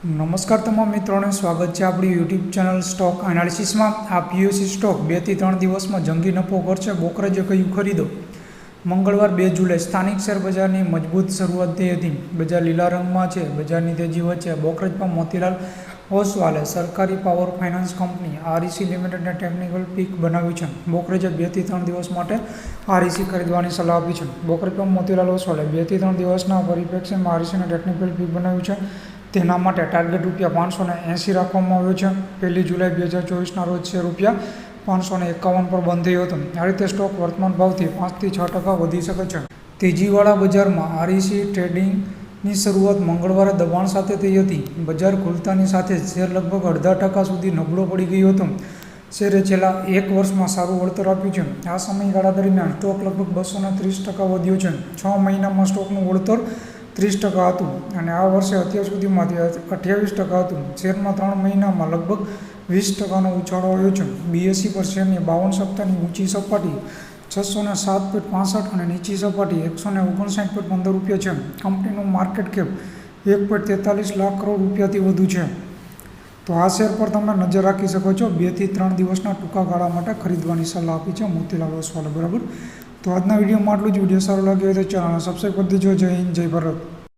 નમસ્કાર તમામ મિત્રોને, સ્વાગત છે આપણી યુટ્યુબ ચેનલ સ્ટોક એનાલિસિસમાં. આ પીયુસી સ્ટોક બેથી ત્રણ દિવસમાં જંગી નફો કરશે, બોકરેજે કહ્યું ખરીદો? મંગળવાર બે જુલાઈ, સ્થાનિક શેર બજારની મજબૂત શરૂઆત થઈ હતી. બજાર લીલા રંગમાં છે, બજારની તેજી વચ્ચે બોકરેજ મોતીલાલ ઓસવાલે સરકારી પાવર ફાઇનાન્સ કંપની આરઈસી લિમિટેડને ટેકનિકલ પીક બનાવ્યું છે. બોકરેજે બેથી ત્રણ દિવસ માટે આરઈસી ખરીદવાની સલાહ આપી છે. બોકરેજ પર મોતીલાલ ઓસવાલે બેથી ત્રણ દિવસના પરિપ્રેક્ષ્યમાં આરઈસીને ટેકનિકલ પીક બનાવ્યું છે. તેના માટે ટાર્ગેટ રૂપિયા પાંચસો ને એંસી રાખવામાં આવ્યો છે. પહેલી જુલાઈ બે હજાર ચોવીસના રોજ શેર રૂપિયા પાંચસો ને એકાવન પર બંધ થયો હતો. આ રીતે સ્ટોક વર્તમાન ભાવથી પાંચથી છ ટકા વધી શકે છે. તેજીવાળા બજારમાં આરઈસી ટ્રેડિંગની શરૂઆત મંગળવારે દબાણ સાથે થઈ હતી. બજાર ખુલતાની સાથે શેર લગભગ અડધા ટકા સુધી નબળો પડી ગયો હતો. શેરે છેલ્લા એક વર્ષમાં સારું વળતર આપ્યું છે. આ સમયગાળા દરમિયાન સ્ટોક લગભગ બસો ત્રીસ ટકા વધ્યો છે. છ મહિનામાં સ્ટોકનું વળતર ત્રીસ ટકા હતું અને આ વર્ષે અત્યાર સુધીમાં અઠ્યાવીસ ટકા હતું, શેરમાં ત્રણ મહિનામાં લગભગ વીસ ટકાનો ઉછાળો આવ્યો છે. બીએસસી પર શેરની બાવન સપ્તાહની ઊંચી સપાટી છસો ને સાત પોઈન્ટ પાસઠ અને નીચી સપાટી એકસો ને ઓગણસાઠ પોઈન્ટ પંદર રૂપિયા છે. કંપનીનું માર્કેટ કેપ એક પોઈન્ટ તેતાલીસ લાખ કરોડ રૂપિયાથી વધુ છે. તો આ શેર પર તમે નજર રાખી શકો છો. બેથી ત્રણ દિવસના ટૂંકા ગાળા માટે ખરીદવાની સલાહ આપી છે મોતીલાલ ઓસવાલે. બરાબર? તો આજના વિડીયોમાં આટલું જ. વીડિયો સારો લાગ્યો હોય તો ચેનલને સબસ્ક્રાઈબ કરી દેજો. જય હિન્દ, જય ભારત.